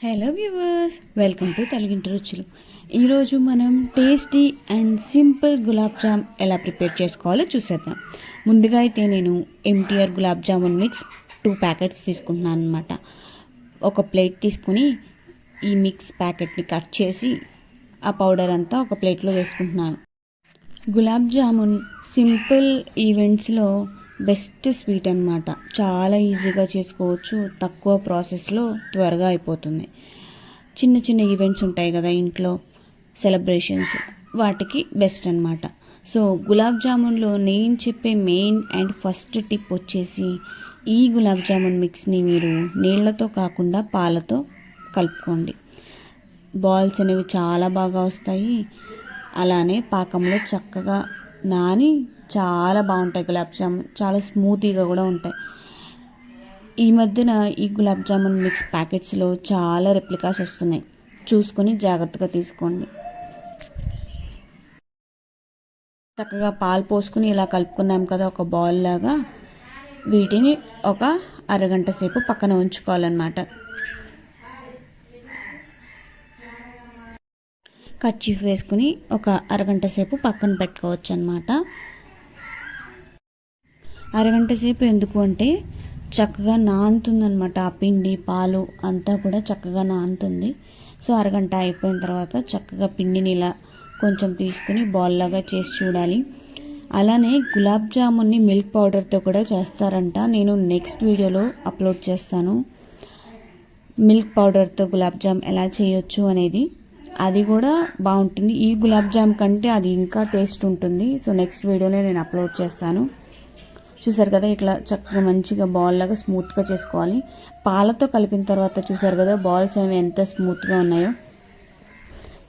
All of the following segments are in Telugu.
Hello viewers welcome to Kaliginti Ruchulu. ఈరోజు మనం tasty and simple gulab jam ఎలా ప్రిపేర్ చేసుకోవాలో చూసేద్దాం. ముందుగా అయితే నేను MTR gulab jamun mix two packets తీసుకుంటున్నాను అనమాట ఒక ప్లేట్ తీసుకుని ఈ మిక్స్ ప్యాకెట్ని కట్ చేసి ఆ పౌడర్ అంతా ఒక ప్లేట్లో వేసుకుంటున్నాను. గులాబ్ జామున్ సింపుల్ ఈవెంట్స్లో బెస్ట్ స్వీట్ అనమాట చాలా ఈజీగా చేసుకోవచ్చు. తక్కువ ప్రాసెస్లో త్వరగా అయిపోతుంది. చిన్న చిన్న ఈవెంట్స్ ఉంటాయి కదా ఇంట్లో సెలబ్రేషన్స్. వాటికి బెస్ట్ అనమాట సో గులాబ్ జామున్లో నేను చెప్పే మెయిన్ అండ్ ఫస్ట్ టిప్ వచ్చేసి ఈ గులాబ్ జామున్ మిక్స్ని మీరు నీళ్ళతో కాకుండా పాలతో కలుపుకోండి. బాల్స్ అనేవి చాలా బాగా వస్తాయి. అలానే పాకంలో చక్కగా నాని చాలా బాగుంటాయి గులాబ్ జామున్. చాలా స్మూతీగా కూడా ఉంటాయి. ఈ మధ్యన ఈ గులాబ్ జామున్ మిక్స్ ప్యాకెట్స్లో చాలా రెప్లికాస్ వస్తున్నాయి. చూసుకొని జాగ్రత్తగా తీసుకోండి. చక్కగా పాలు పోసుకుని ఇలా కలుపుకున్నాం కదా ఒక బౌల్ లాగా. వీటిని ఒక అరగంట సేపు పక్కన ఉంచుకోవాలన్నమాట. కర్చీఫ్ వేసుకుని ఒక అరగంట సేపు పక్కన పెట్టుకోవచ్చు అనమాట అరగంట సేపు ఎందుకు అంటే చక్కగా నానుతుందనమాట ఆ పిండి పాలు అంతా కూడా చక్కగా నానుతుంది. సో అరగంట అయిపోయిన తర్వాత చక్కగా పిండిని ఇలా కొంచెం తీసుకుని బాల్ లాగా చేసి చూడాలి. అలానే గులాబ్ జామున్ని మిల్క్ పౌడర్తో కూడా చేస్తారంట. నేను నెక్స్ట్ వీడియోలో అప్లోడ్ చేస్తాను. మిల్క్ పౌడర్తో గులాబ్ జామ్ ఎలా చేయొచ్చు అనేది. అది కూడా బాగుంటుంది. ఈ గులాబ్ జామ్ కంటే అది ఇంకా టేస్ట్ ఉంటుంది. సో నెక్స్ట్ వీడియోలో నేను అప్లోడ్ చేస్తాను. చూసారు కదా ఇట్లా చక్కగా మంచిగా బాల్ లాగా స్మూత్గా చేసుకోవాలి. పాలతో కలిపిన తర్వాత చూసారు కదా బాల్స్ అనేవి ఎంత స్మూత్గా ఉన్నాయో.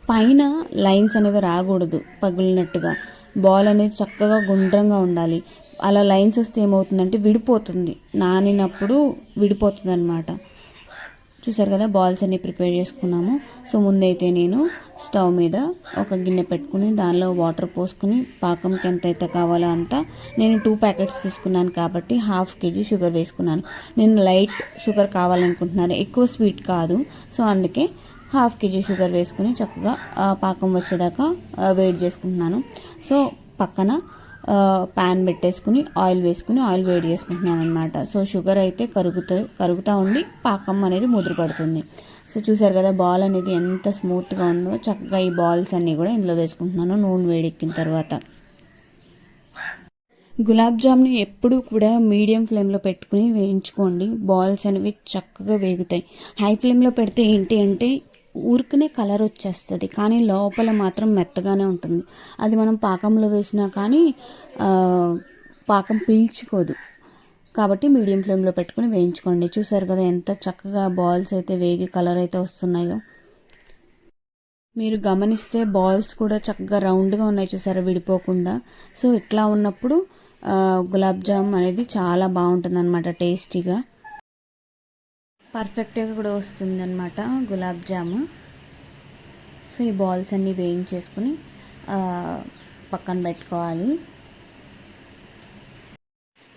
పైన లైన్స్ అనేవి రాకూడదు పగిలినట్టుగా. బాల్ అనేది చక్కగా గుండ్రంగా ఉండాలి. అలా లైన్స్ వస్తే ఏమవుతుందంటే విడిపోతుంది. నానినప్పుడు విడిపోతుంది అనమాట చూసారు కదా బాల్స్ అన్ని ప్రిపేర్ చేసుకున్నాము. సో ముందైతే నేను స్టవ్ మీద ఒక గిన్నె పెట్టుకుని దానిలో వాటర్ పోసుకుని పాకంకి ఎంత అయితే కావాలో అంత నేను టూ ప్యాకెట్స్ తీసుకున్నాను కాబట్టి హాఫ్ కేజీ షుగర్ వేసుకున్నాను. నేను లైట్ షుగర్ కావాలనుకుంటున్నాను ఎక్కువ స్వీట్ కాదు. సో అందుకే హాఫ్ కేజీ షుగర్ వేసుకుని చక్కగా పాకం వచ్చేదాకా వేడి చేసుకుంటున్నాను. సో పక్కన ప్యాన్ పెట్టేసుకుని ఆయిల్ వేసుకుని ఆయిల్ వేడి చేసుకుంటున్నాను అనమాట సో షుగర్ అయితే కరుగుతూ కరుగుతూ ఉండి పాకం అనేది ముదురు పడుతుంది సో చూసారు కదా బాల్ అనేది ఎంత స్మూత్గా ఉందో చక్కగా ఈ బాల్స్ అన్నీ కూడా ఇందులో వేసుకుంటున్నాను నూనె వేడెక్కిన తర్వాత. గులాబ్ జామ్ని ఎప్పుడూ కూడా మీడియం ఫ్లేమ్లో పెట్టుకుని వేయించుకోండి. బాల్స్ అనేవి చక్కగా వేగుతాయి. హై ఫ్లేమ్లో పెడితే ఏంటి అంటే ఊరికనే కలర్ వచ్చేస్తుంది. కానీ లోపల మాత్రం మెత్తగానే ఉంటుంది. అది మనం పాకంలో వేసినా కానీ పాకం పీల్చుకోదు. కాబట్టి మీడియం ఫ్లేమ్లో పెట్టుకుని వేయించుకోండి. చూసారు కదా ఎంత చక్కగా బాల్స్ అయితే వేగి కలర్ అయితే వస్తున్నాయో. మీరు గమనిస్తే బాల్స్ కూడా చక్కగా రౌండ్గా ఉన్నాయి చూసారా విడిపోకుండా. సో ఇట్లా ఉన్నప్పుడు గులాబ్ జామ్ అనేది చాలా బాగుంటుంది అనమాట టేస్టీగా. పర్ఫెక్ట్గా కూడా వస్తుంది అనమాట గులాబ్ జాము. సో ఈ బాల్స్ అన్నీ వేయించేసుకుని పక్కన పెట్టుకోవాలి.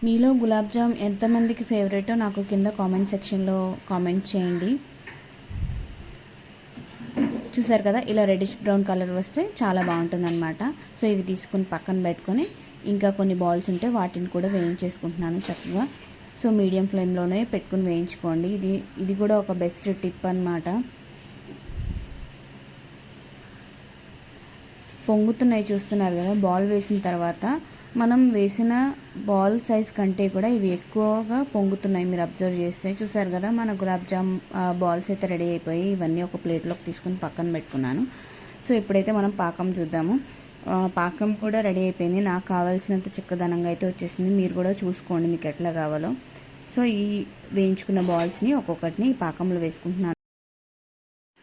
మీలో గులాబ్ జామ్ ఎంతమందికి ఫేవరెటో నాకు కింద కామెంట్ సెక్షన్లో కామెంట్ చేయండి. చూసారు కదా ఇలా రెడిష్ బ్రౌన్ కలర్ వస్తే చాలా బాగుంటుంది అనమాట సో ఇవి తీసుకుని పక్కన పెట్టుకొని ఇంకా కొన్ని బాల్స్ ఉంటే వాటిని కూడా వేయించేసుకుంటున్నాను చక్కగా. సో మీడియం ఫ్లేమ్లోనే పెట్టుకుని వేయించుకోండి. ఇది ఇది కూడా ఒక బెస్ట్ టిప్ అనమాట పొంగుతున్నాయి చూస్తున్నారు కదా బాల్ వేసిన తర్వాత మనం వేసిన బాల్ సైజ్ కంటే కూడా ఇవి ఎక్కువగా పొంగుతున్నాయి మీరు అబ్జర్వ్ చేస్తే. చూసారు కదా మన గులాబ్ జామ్ బాల్స్ అయితే రెడీ అయిపోయి ఇవన్నీ ఒక ప్లేట్లోకి తీసుకుని పక్కన పెట్టుకున్నాను. సో ఇప్పుడైతే మనం పాకం చూద్దాము. పాకం కూడా రెడీ అయిపోయింది. నాకు కావాల్సినంత చిక్కదనంగా అయితే వచ్చేసింది. మీరు కూడా చూసుకోండి మీకు ఎట్లా కావాలో. సో ఈ వేయించుకున్న బాల్స్ని ఒక్కొక్కటిని ఈ పాకంలో వేసుకుంటున్నాను.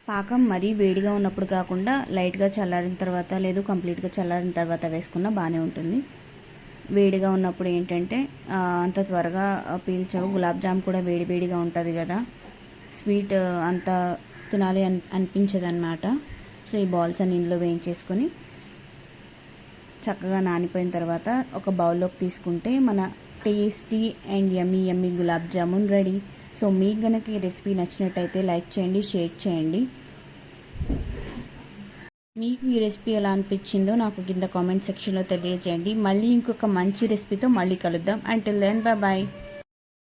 పాకం మరీ వేడిగా ఉన్నప్పుడు కాకుండా లైట్గా చల్లారిన తర్వాత లేదు కంప్లీట్గా చల్లారిన తర్వాత వేసుకున్న బాగానే ఉంటుంది. వేడిగా ఉన్నప్పుడు ఏంటంటే అంత త్వరగా పీల్చవు. గులాబ్ జామ్ కూడా వేడి వేడిగా ఉంటుంది కదా. స్వీట్ అంత తినాలి అని అనిపించదన్నమాట. సో ఈ బాల్స్ అన్ని ఇందులో వేయించేసుకొని చక్కగా నానిపోయిన తర్వాత ఒక బౌల్లోకి తీసుకుంటే మన tasty and yummy yummy gulab jamun ready. So మీకు కనుక ఈ రెసిపీ నచ్చినట్టయితే లైక్ చేయండి షేర్ చేయండి. మీకు ఈ రెసిపీ ఎలా అనిపించిందో నాకు కింద కామెంట్ సెక్షన్లో తెలియజేయండి. మళ్ళీ ఇంకొక మంచి రెసిపీతో మళ్ళీ కలుద్దాం. Until then bye bye